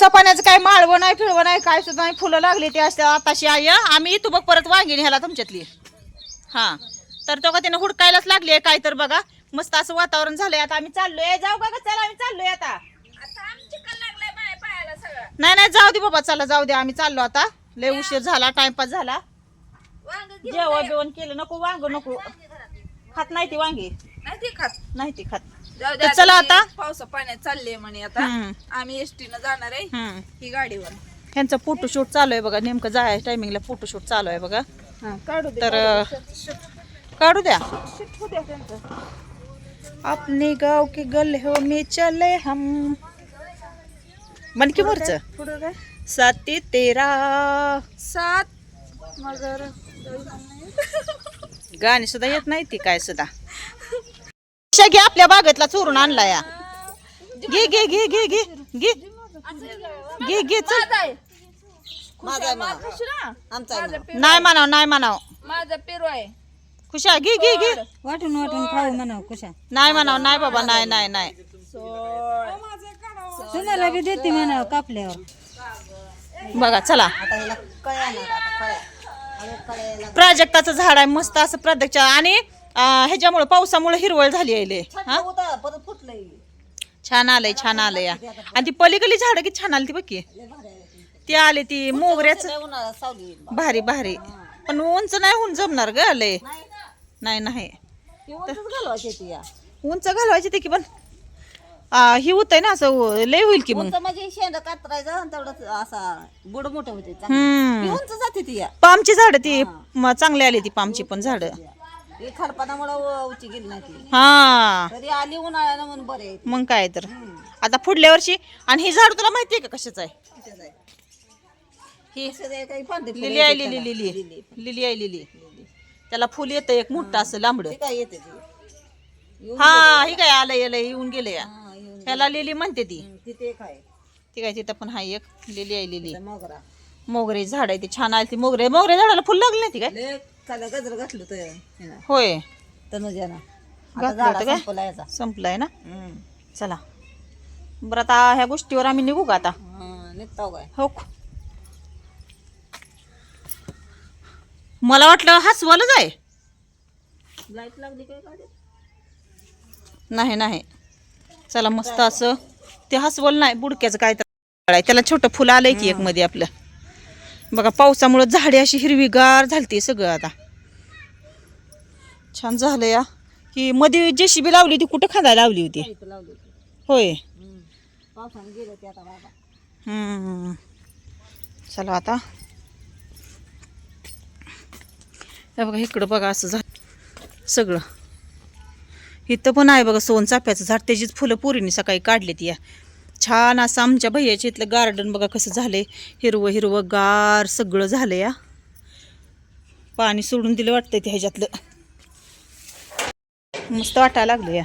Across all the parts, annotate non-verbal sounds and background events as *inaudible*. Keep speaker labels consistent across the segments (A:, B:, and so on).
A: पावसा पाण्याचं काय माळवं नाही फिरवं नाही काय सुद्धा नाही फुलं लागली ते असते आताशी हं. आम्ही इथं बघ परत वांगी ह्याला तुमच्यातली हा तर तो का त्यानं हुडकायलाच लागली काय तर बघा मस्त असं वातावरण झालंय आता आम्ही चाललोय जाऊ का ग? चला आम्ही चाललोय आता नाही नाही जाऊ दे बाबा चला जाऊ दे आम्ही चाललो आता लय उशीर झाला टाइमपास झाला जेवण बिवण केलं नको वांग नको खात नाही ती वांगी
B: नाही ते खात
A: नाही ती खात
B: जाऊ
A: तर चला आता.
B: पावसा पाण्यात चालले म्हणे आता.
A: हम्म.
B: आम्ही एसटी न जाणार आहे
A: हम्म.
B: ही गाडीवर.
A: ह्यांचं फोटोशूट चालू आहे बघा नेमकं जाय टायमिंगला फोटोशूट चालू आहे बघा.
B: काढू दे
A: तर काढू द्या.
B: त्यांचं.
A: अपने गाव के गले हो में चले हम. मन की मोरच?
B: पुढं काय?
A: साथी तेरा.
B: सात. मगर
A: गाणी सुद्धा येत नाही ती काय सुद्धा. *laughs* घे आपल्या बागेतला चोरून आणला या. घे घे घे घे घे घे. घे घे चल.
B: माझा
A: नाही म्हणाव नाही म्हणाव.
B: माझा पेरू आहे.
A: खुशा घे घे घे.
C: वाटून वाटून खाऊ म्हणा कुशा
A: नाही म्हणाव नाही बाबा नाही नाही नाही.
C: तुम्हाला बी देते म्हणा कापल्यावर.
A: बघा चला. प्राजक्ताचं झाड आहे मस्त असं प्राजक्तच्या आणि ह्याच्यामुळं पावसामुळे हिरवळ झाली आहे. हा? छान आलंय छान आलंय. या आणि ती पलीकडली झाडं किती छान आली ती बघ की. ती. आली ती मोगऱ्याच. भारी भारी. पण उंच नाही होऊन जमणार ग लय. नाही नाही उंच घालवायची ते की पण ही होत आहे ना असं लय होईल की मग.
C: म्हणजे शेंड कातरायचं आणि तेवढंच असा बुड मोठं होते
A: हम्म.
C: उंच जाते ती या.
A: पामची झाड ती चांगली आली ती पामची पण झाड.
C: हे खारपानामुळे उची गेली नाही ती.
A: हा.
C: तरी आली उन्हाळ्यानं म्हणून बरे आहेत.
A: मग काय तर. आता पुढल्या वर्षी आणि ही झाड तुला माहितीये का कशाचं आहे? ही
C: कसं ते काही पांढरी फुलं
A: लिली आहे
C: येतात
A: लिली
C: त्याला.
A: लिली. लिली. आहे लिली. त्याला फुल येतं एक मोठं असं लांबड.
C: ते काय येते ती?
A: हा ही काय आलं येलं येऊन गेलं या.
C: हा, येऊन
A: ह्याला लिली म्हणते ती.
C: तिथे एक आहे.
A: ती काय तिथं पण हाय एक. लिली आहे लिली.
C: मोगरा.
A: मोगरे झाड आहे ती. छान आली ती मोगरे. मोगरे झाडाला फुल लागली नाही ती काय?
C: लय खाली गजर घातलं तर हिनं,
A: होय.
C: तनुजानं. आता
A: घातलं
C: झाडा
A: होतं काय?
C: संपला याचा.
A: संपलाय ना. चला. बरं आता ह्या गोष्टीवर आम्ही निघू का आता?
C: हा, निघताव काय
A: हो मला वाटलं हसवालच आहे.
C: लाइट लागली काय गाडीत?
A: नाही नाही. चला मस्त असं. ते हसवल नाही बुडक्याचं काय तर. त्याला छोटं फुलं आलंय की एक मध्ये आपलं. बघा पावसामुळं झाडे अशी हिरवीगार झालती सगळं आता. छान झालं या ही मध्ये जेसीबी लावली ती कुठं खांदायला लावली होती?
C: होती.
A: होय. चला आता. हे बघा इकडं बघा असं झालं सगळं. इथं पण आहे बघा सोनचाफ्याचं झाड. त्याचीच फुलं पोरीने सकाळी काढलीत या. छान असं आमच्या भैयाच्या इथलं गार्डन बघा कसं झालंय. हिरवं हिरवं गार सगळं झालं या पाणी सोडून दिलं वाटतंय ते ह्याच्यातलं. मस्त वाटायला लागलं या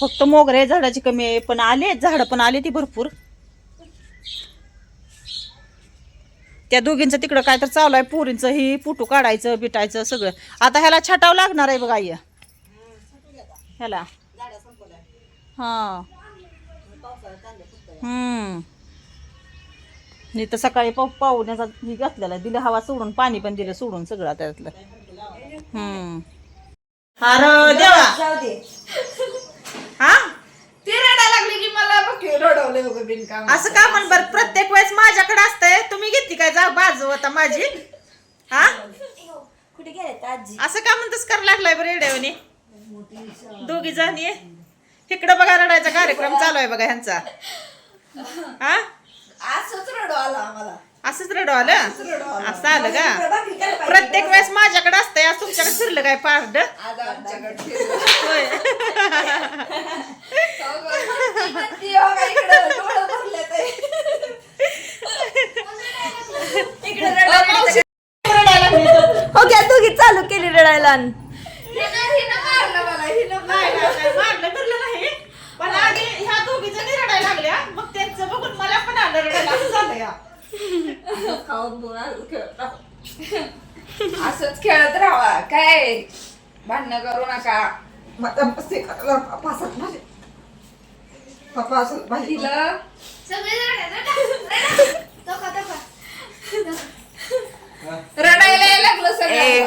A: फक्त मोगऱ्या झाडाची कमी आहे पण आले झाडं पण आले ती भरपूर. त्या दोघींचं तिकडं काय तर चालू आहे पोरींचं ही पुटू काढायचं बिटायचं सगळं. आता ह्याला छटाव लागणार आहे बघा आई. ह्याला. हा. हम्म. मी तर सकाळी पाव पाहुण्याचा ही घातलेला दिलं हवा सोडून पाणी पण दिलं सोडून सगळं त्यातलं. हम्म. अरे देवा. हा?
B: ती रडायला लागली की मला बघ रडवले बिनकाम
A: असं का म्हण बर? प्रत्येक वेळेस माझ्याकडे असतंय. तुम्ही घेतली काय? जा बाजू आता माझी. हा?
C: कुठे गेले
A: असं का म्हणतच कर लागलाय बरं येड्यावनी? दोघी जण? इकडं बघा रडायचा कार्यक्रम चालू आहे बघा ह्यांचा. *laughs* हा?
B: असंच रडू आला आम्हाला.
A: असंच रडू आलं? असं आलं का? प्रत्येक वेळेस माझ्याकडे असतंय आज तुमच्याकडे फिरलं काय पारड?
B: आज आमच्याकडे फिरलं.
A: होय.
B: ती "हो का, इकडं डोळं भरले ते." इकडे रडायला लागली.
A: रडायला लागली. तर.
C: हो घ्या दोघी चालू केली रडायला
B: हिनं मारलं मला, हिनं
A: नाही,
B: मारलं.
A: नाही, नाही, मारलं फिरलं नाही पण आधी ह्या दोघी जणी रडायला लागल्या मग त्यांचं बघून मला पण आलं रडायला असं झालं या
B: असंच खेळत राहा काय? भांडणं करू नका. मला मस्ती करायला पासात माझे. पप्पा रडायला लागलं सगळं.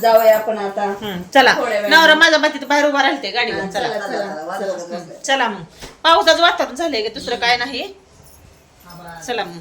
B: जाऊया आपण आता.
A: हं, चला. नवरा माझा बाकी बाहेर उभा राहते गाडीवर. चला.
B: चला, चला, चला.
A: चला मग. पावसाचं वातावरण झालंय का दुसरं काय नाही. चला मग